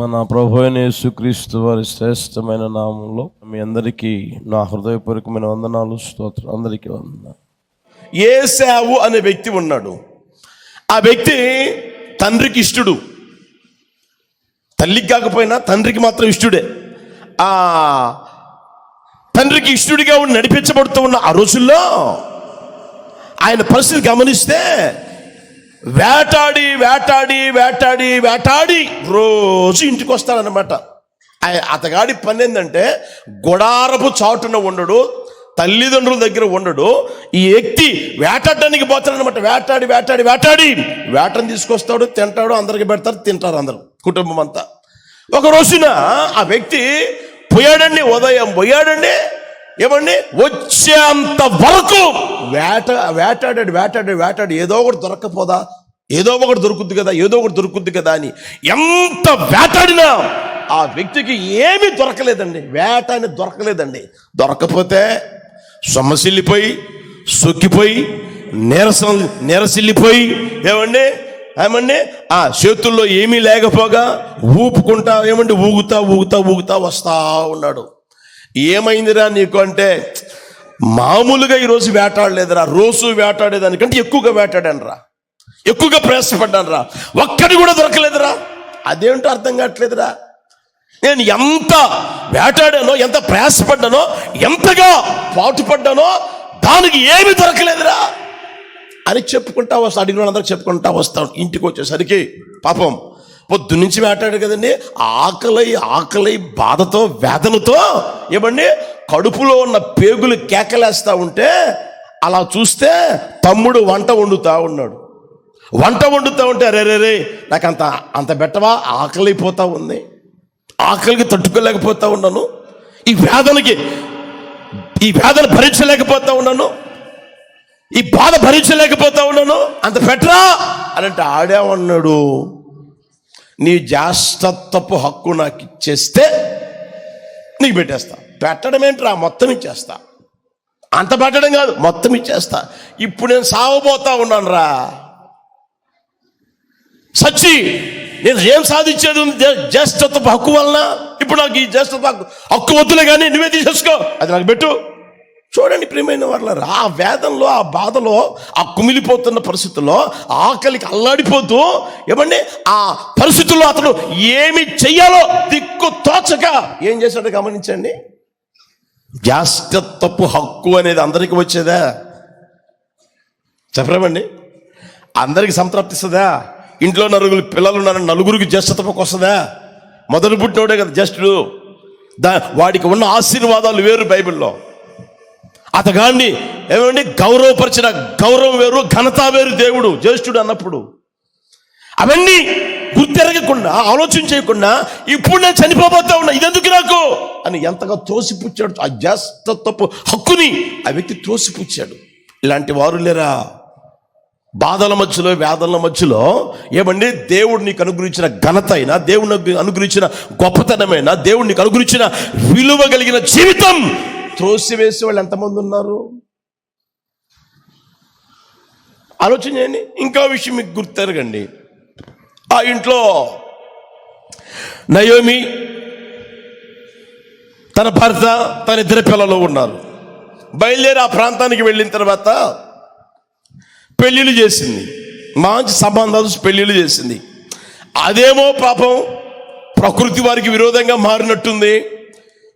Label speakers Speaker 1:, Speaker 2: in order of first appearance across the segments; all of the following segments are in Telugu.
Speaker 1: మన ప్రభు యేసుక్రీస్తు వారి శ్రేష్టమైన నామంలో మీ అందరికీ నా హృదయపూర్వకమైన వందనాలు స్తోత్రం అందరికీ ఏ
Speaker 2: ఏసావు అనే వ్యక్తి ఉన్నాడు. ఆ వ్యక్తి తండ్రికి ఇష్టడు. తల్లికి కాకపోయినా తండ్రికి మాత్రం ఇష్టడే. ఆ తండ్రికి ఇష్టడిగా ఉండి నడిపించబడుతూ ఉన్న ఆ రోజుల్లో ఆయన పరిస్థితి గమనిస్తే వేటాడి వేటాడి వేటాడి వేటాడి. రోజు ఇంటికి వస్తాడనమాట అతగాడి పని ఏంటంటే గుడారపు చాటున ఉండడు తల్లిదండ్రుల దగ్గర ఉండడు ఈ వ్యక్తి వేటాడడానికి పోతాడనమాట వేటాడి వేటాడి వేటాడి. వేటను తీసుకొస్తాడు తింటాడు అందరికి పెడతారు తింటారు అందరూ కుటుంబం అంతా ఒక రోజున ఆ వ్యక్తి పోయాడండి ఉదయం పోయాడండి ఏమండి? వచ్చేంత వరకు వేట వేటాడాడు వేటాడాడు వేటాడు. ఏదో ఒకటి దొరకపోదా ఏదో ఒకటి దొరుకుద్ది కదా ఏదో ఒకటి దొరుకుద్ది కదా అని. ఎంత వేటాడినా ఆ వ్యక్తికి ఏమీ దొరకలేదండి. వేట అని దొరకలేదండి. దొరకపోతే సొమ్మసిల్లిపోయి సొక్కిపోయి నీరసం నీరసిల్లిపోయి ఏమండి? ఏమండి? ఆ చేతుల్లో ఏమీ లేకపోగా ఊపుకుంటా ఏమండి? ఊగుతా ఊగుతా ఊగుతా వస్తా ఉన్నాడు. ఏమైందిరా నీకు అంటే మామూలుగా ఈరోజు వేటాడలేదురా రోజు వేటాడేదానికంటే ఎక్కువగా వేటాడానురా. ఎక్కువగా ప్రయాసపడ్డానురా. ఒక్కడి కూడా దొరకలేదురా. అదేంటో అర్థం కావట్లేదురా. నేను ఎంత వేటాడానో ఎంత ప్రయాసపడ్డానో ఎంతగా పాటుపడ్డానో దానికి ఏమీ దొరకలేదురా. అని చెప్పుకుంటా వస్తా అడిగిన వాళ్ళందరూ చెప్పుకుంటా వస్తాం ఇంటికి వచ్చేసరికి పాపం పొద్దు నుంచి వేటాడు కదండి. ఆకలి ఆకలి బాధతో వేదనతో ఏమండి? కడుపులో ఉన్న పేగులు కేకలేస్తూ ఉంటే అలా చూస్తే తమ్ముడు వంట వండుతా ఉన్నాడు. వంట వండుతా ఉంటే రే రే రే నాకు అంత అంత బెట్టవా ఆకలిపోతా ఉంది. ఆకలికి తట్టుకోలేకపోతా ఉన్నాను. ఈ వేదనకి ఈ వేదన భరించలేకపోతా ఉన్నాను. ఈ బాధ భరించలేకపోతా ఉన్నాను. అంత బెటరా అని అంటే ఆడేమన్నాడు నీ జాస్తత్వపు హక్కు నాకు ఇచ్చేస్తే నీకు పెట్టేస్తా. పెట్టడం ఏంట్రా? మొత్తం ఇచ్చేస్తా. అంత పెట్టడం కాదు మొత్తం ఇచ్చేస్తా. ఇప్పుడు నేను సావబోతా ఉన్నాను రా సచ్చి నేను ఏం సాధించేది ఉంది? జే- హక్కు వలన? ఇప్పుడు నాకు ఈ జ్యేష్ఠత్వ హక్కు హక్కు వద్దులే కానీ నువ్వే తీసేసుకో. అది నాకు పెట్టు. చూడండి ప్రియమైన వాళ్ళ ఆ వేదంలో ఆ బాధలో ఆ కుమిలిపోతున్న పరిస్థితుల్లో ఆకలికి అల్లాడిపోతూ ఏమండి ఆ పరిస్థితుల్లో అతను ఏమి చెయ్యాలో దిక్కు తోచక ఏం చేశాడో గమనించండి. తప్పు హక్కు అనేది అందరికీ వచ్చేదా? చెప్పరామండి. అందరికి సంతృప్తిస్తుందా ఇంట్లో నలుగురు పిల్లలు ఉన్నారని నలుగురికి జ్యేష్ఠతకు వస్తుందా? మొదలు పుట్టినోడే కదా జ్యేష్ఠుడు. దా వాడికి ఉన్న ఆశీర్వాదాలు వేరు బైబిల్లో. అతగాన్ని ఏమండి గౌరవపరిచిన గౌరవం వేరు ఘనత వేరు దేవుడు జ్యేష్ఠుడు అన్నప్పుడు. అవన్నీ గుర్తెరగకుండా ఆలోచన చేయకుండా ఇప్పుడు నేను చనిపోబోతా ఉన్నా ఇదెందుకు నాకు? అని ఎంతగా త్రోసిపుచ్చాడు ఆ తప్పు హక్కుని ఆ వ్యక్తి త్రోసిపుచ్చాడు ఇలాంటి వారు లేరా? బాధల మధ్యలో వేదల మధ్యలో ఏమండి? దేవుడు నీకు అనుగ్రహించిన ఘనత అయినా దేవుడు అనుగ్రహించిన గొప్పతనమైన దేవుడు నీకు అనుగ్రహించిన విలువ కలిగిన జీవితం త్రోసివేసే వాళ్ళు ఎంతమంది ఉన్నారు? ఆలోచన చేయండి. ఇంకో విషయం మీకు గుర్తెరగండి. ఆ ఇంట్లో నయోమి తన భర్త తన ఇద్దరు పిల్లలు ఉన్నారు. బయలుదేరి ఆ ప్రాంతానికి వెళ్ళిన తర్వాత పెళ్ళిళ్ళు చేసింది. మంచి సంబంధాలు పెళ్ళిళ్ళు చేసింది. అదేమో పాపం ప్రకృతి వారికి విరోధంగా మారినట్టుంది.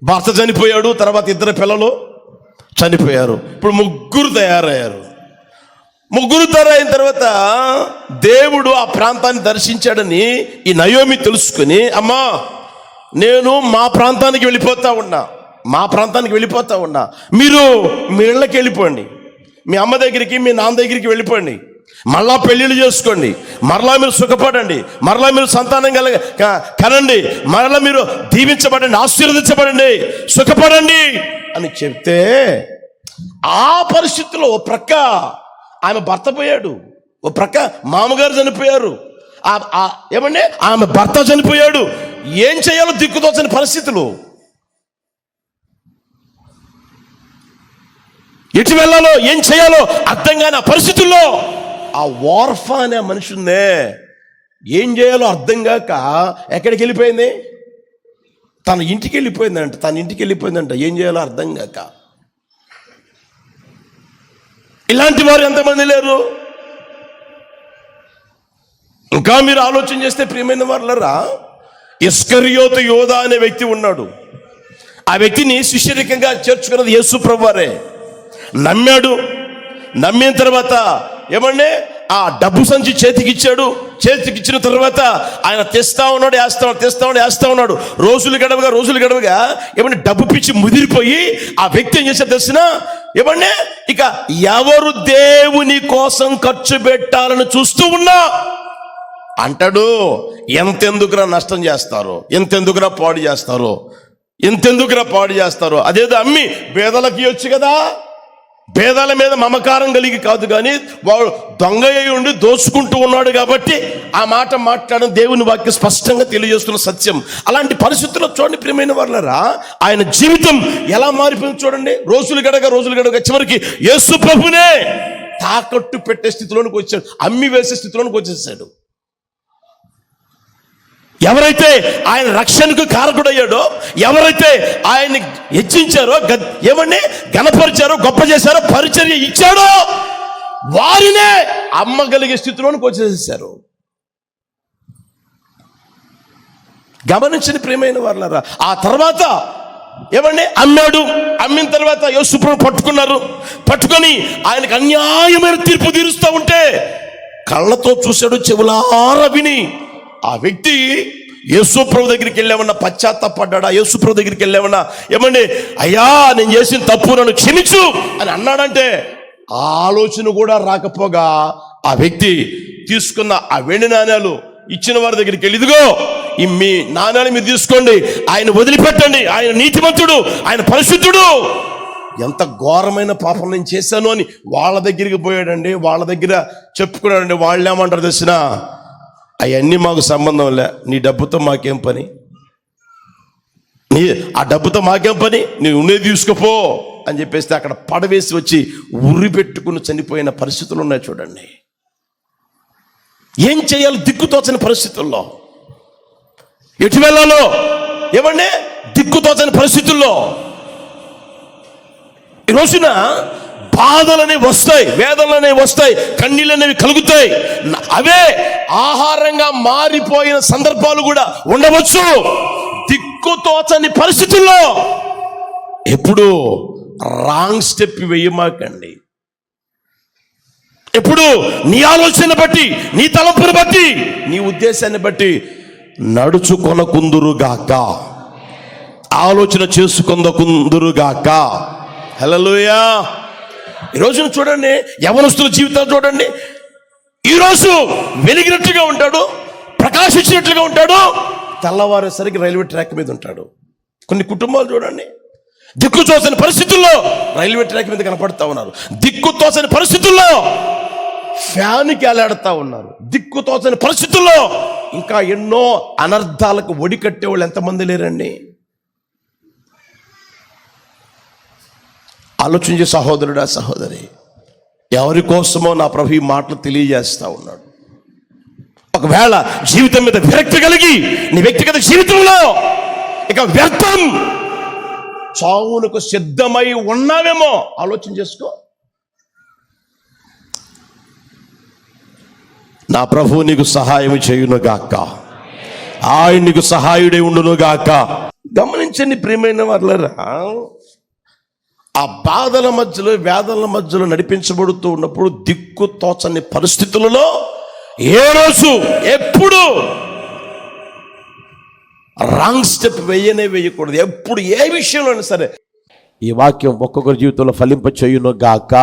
Speaker 2: భర్త చనిపోయాడు తర్వాత ఇద్దరు పిల్లలు చనిపోయారు. ఇప్పుడు ముగ్గురు తయారయ్యారు. ముగ్గురు తయారైన తర్వాత దేవుడు ఆ ప్రాంతాన్ని దర్శించాడని ఈ నయోమి తెలుసుకుని అమ్మా నేను మా ప్రాంతానికి వెళ్ళిపోతా ఉన్నా. మా ప్రాంతానికి వెళ్ళిపోతా ఉన్నా. మీరు మీ ఇళ్ళకి వెళ్ళిపోండి. మీ అమ్మ దగ్గరికి మీ నాన్న దగ్గరికి వెళ్ళిపోండి. మళ్ళా పెళ్ళిళ్ళు చేసుకోండి. మరలా మీరు సుఖపడండి. మరలా మీరు సంతానం కలగ కనండి. మరలా మీరు దీవించబడండి ఆశీర్వదించబడండి. సుఖపడండి అని చెప్తే ఆ పరిస్థితిలో ఓ ప్రక్క ఆమె భర్త పోయాడు. ఓ ప్రక్క మామగారు చనిపోయారు. ఆ- ఏమండి? ఆమె భర్త చనిపోయాడు. ఏం చేయాలో దిక్కుతోచని పరిస్థితులు. ఎటు వెళ్ళాలో ఏం చేయాలో అర్థం కాని ఆ పరిస్థితుల్లో ఆ వార్ఫా అనే మనిషి ఉందే ఏం చేయాలో అర్థం కాక ఎక్కడికి వెళ్ళిపోయింది తన ఇంటికి వెళ్ళిపోయిందంట తన ఇంటికి వెళ్ళిపోయిందంట ఏం చేయాలో అర్థం కాక. ఇలాంటి వారు ఎంతమంది లేరు? ఇంకా మీరు ఆలోచన చేస్తే ప్రియమైన వాళ్ళరా ఇస్కరియోతు యోధ అనే వ్యక్తి ఉన్నాడు. ఆ వ్యక్తిని శిష్యరికంగా చేర్చుకున్నది యేసు ప్రభువారే. నమ్మాడు. నమ్మిన తర్వాత ఏమండే? ఆ డబ్బు సంచి చేతికి ఇచ్చాడు చేతికి ఇచ్చిన తర్వాత ఆయన తెస్తా ఉన్నాడు వేస్తా ఉన్నాడు తెస్తా ఉన్నాడు వేస్తా ఉన్నాడు. రోజులు గడవగా రోజులు గడవగా ఏమంటే డబ్బు పిచ్చి ముదిరిపోయి ఆ వ్యక్తి ఏం చేశారు తెలిసిన? ఏమంటే ఇక ఎవరు దేవుని కోసం ఖర్చు పెట్టాలని చూస్తూ ఉన్నా? అంటాడు ఎంతెందుకురా నష్టం చేస్తారు? ఎంతెందుకురా పాడు చేస్తారు? ఎంతెందుకురా పాడు చేస్తారు? అదేదో అమ్మి పేదలకి ఇవ్వచ్చు కదా? భేదాల మీద మమకారం కలిగి కాదు కానీ వాడు దొంగ అయి ఉండి దోచుకుంటూ ఉన్నాడు కాబట్టి ఆ మాట మాట్లాడడం దేవుని వాక్యం స్పష్టంగా తెలియజేస్తున్న సత్యం. అలాంటి పరిస్థితుల్లో చూడండి ప్రియమైన వాళ్ళరా ఆయన జీవితం ఎలా మారిపోయింది చూడండి. రోజులు గడగా రోజులు గడగా చివరికి యేసు ప్రభునే తాకట్టు పెట్టే స్థితిలోనికి వచ్చాడు అమ్మి వేసే స్థితిలోనికి వచ్చేసాడు. ఎవరైతే ఆయన రక్షణకు కారకుడయ్యాడో ఎవరైతే ఆయన్ని హెచ్చించారో ఏమండి? గణపరిచారో గొప్ప చేశారో పరిచర్య ఇచ్చాడో వారినే అమ్మగలిగే స్థితిలోనికి వచ్చేసేసారు. గమనించిన ప్రేమైన వాళ్ళరా ఆ తర్వాత ఏమండి? అమ్మాడు అమ్మిన తర్వాత యేసుప్రభు పట్టుకున్నారు. పట్టుకొని ఆయనకు అన్యాయమైన తీర్పు తీరుస్తూ ఉంటే కళ్ళతో చూశాడు చెవులారా విని. ఆ వ్యక్తి యేసుప్రభు దగ్గరికి వెళ్ళామన్నా పశ్చాత్తపడ్డా యేసుప్రభు దగ్గరికి వెళ్ళామన్నా ఏమండి అయ్యా నేను చేసిన తప్పు నన్ను క్షమించు అని అన్నాడంటే ఆ ఆలోచన కూడా రాకపోగా ఆ వ్యక్తి తీసుకున్న ఆ వెండి నాణ్యాలు ఇచ్చిన వారి దగ్గరికి వెళ్ళి ఇదిగో ఈ మీ నాణ్యాలు మీరు తీసుకోండి ఆయన వదిలిపెట్టండి ఆయన నీతిమంతుడు ఆయన పరిశుద్ధుడు. ఎంత ఘోరమైన పాపం నేను చేశాను అని వాళ్ళ దగ్గరికి పోయాడండి వాళ్ళ దగ్గర చెప్పుకున్నాడండి వాళ్ళు ఏమంటారు తెలిసినా? అవన్నీ మాకు సంబంధం లే. నీ డబ్బుతో మాకేం పని? నీ ఆ డబ్బుతో మాకేం పని? నీ ఉండేది తీసుకుపో అని చెప్పేస్తే అక్కడ పడవేసి వచ్చి ఉరి పెట్టుకుని చనిపోయిన పరిస్థితులు ఉన్నాయి చూడండి. ఏం చేయాలి? దిక్కుతోచని పరిస్థితుల్లో. ఎటు వెళ్ళాలో? ఏమండి? దిక్కుతోచని పరిస్థితుల్లో. ఈ రోజున బాధలనే వస్తాయి వేదనలనే వస్తాయి కన్నీళ్ళనేవి కలుగుతాయి. అవే ఆహారంగా మారిపోయిన సందర్భాలు కూడా ఉండవచ్చు. దిక్కుతోచని పరిస్థితుల్లో ఎప్పుడు రాంగ్ స్టెప్ వేయమాకండి. ఎప్పుడు నీ ఆలోచన బట్టి నీ తలంపును బట్టి నీ ఉద్దేశాన్ని బట్టి నడుచుకొనకుందురుగాక. ఆలోచన చేసుకొందకుందురుగాక. హలోయా ఈ రోజున చూడండి యవనస్తుల జీవితాలు చూడండి. ఈరోజు వెలిగినట్లుగా ఉంటాడు ప్రకాశించినట్లుగా ఉంటాడు. తెల్లవారేసరికి రైల్వే ట్రాక్ మీద ఉంటాడు. కొన్ని కుటుంబాలు చూడండి. దిక్కు తోచని పరిస్థితుల్లో రైల్వే ట్రాక్ మీద కనపడతా ఉన్నారు. దిక్కు తోచని పరిస్థితుల్లో ఫ్యాన్కి ఎలాడుతా ఉన్నారు. దిక్కు తోచని పరిస్థితుల్లో ఇంకా ఎన్నో అనర్థాలకు ఒడికట్టే వాళ్ళు ఎంతమంది లేరండి? ఆలోచించే సహోదరుడా సహోదరి ఎవరి కోసమో నా ప్రభు ఈ మాటలు తెలియజేస్తా ఉన్నాడు. ఒకవేళ జీవితం మీద విరక్తి కలిగి నీ వ్యక్తిగత జీవితంలో ఇక వ్యర్థం చావునకు సిద్ధమై ఉన్నావేమో ఆలోచన చేసుకో. నా ప్రభు నీకు సహాయం చేయునుగాక. ఆయన నీకు సహాయుడే ఉండునుగాక. గమనించండి ప్రియమైన వాళ్ళరా ఆ బాధల మధ్యలో వేదనల మధ్యలో నడిపించబడుతూ ఉన్నప్పుడు దిక్కు తోచని పరిస్థితులలో ఏ రోజు ఎప్పుడు రాంగ్ స్టెప్ వేయనే వేయకూడదు. ఎప్పుడు ఏ విషయంలో సరే.
Speaker 1: ఈ వాక్యం ఒక్కొక్కరి జీవితంలో ఫలింప చేయును గాక